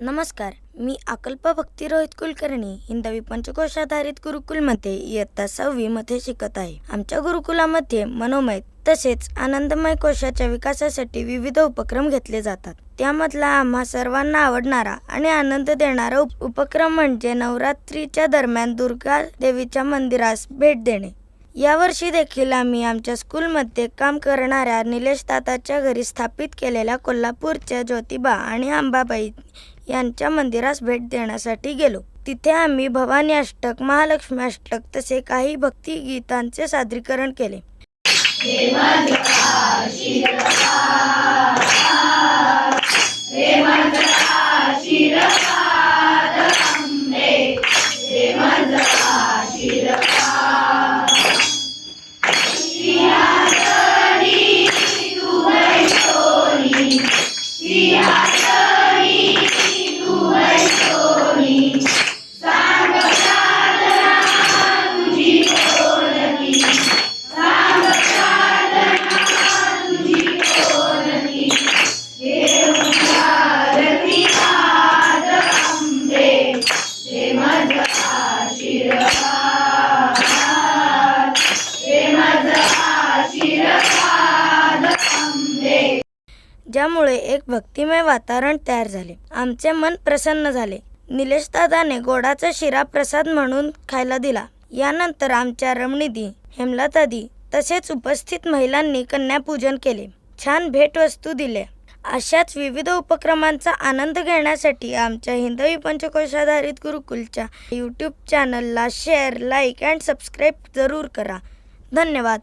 नमस्कार मी अकल्प भक्ती रोहित कुलकर्णी हिंदवी पंचकोश आधारित गुरुकुलमध्ये इयत्ता सहावीमध्ये शिकत आहे. आमच्या गुरुकुलामध्ये मनोमय तसेच आनंदमय कोशाच्या विकासासाठी विविध उपक्रम घेतले जातात. त्यामधला आम्हा सर्वांना आवडणारा आणि आनंद देणारा उप- उपक्रम म्हणजे नवरात्रीच्या दरम्यान दुर्गा देवीच्या मंदिरास भेट देणे. यावर्षी देखील आम्ही आमच्या स्कूलमध्ये काम करणाऱ्या निलेश दादाच्या घरी स्थापित केलेल्या कोल्हापूरच्या ज्योतिबा आणि अंबाबाई यांच्या मंदिरास भेट देण्यासाठी गेलो. तिथे आम्ही भवानी अष्टक महालक्ष्मी अष्टक तसे काही भक्तिगीतांचे सादरीकरण केले. ज्यामुळे एक भक्तिमय वातावरण तयार झाले. आमचे मन प्रसन्न झाले. निलेश दादाने गोडाचा शिरा प्रसाद म्हणून खायला दिला. यानंतर आमच्या रमणीदी हेमलतादी तसेच उपस्थित महिलांनी कन्यापूजन केले. छान भेटवस्तू दिल्या. अशाच विविध उपक्रमांचा आनंद घेण्यासाठी आमच्या हिंदवी पंचकोशाधारित गुरुकुलच्या यूट्यूब चॅनलला शेअर लाईक अँड सबस्क्राईब जरूर करा. धन्यवाद.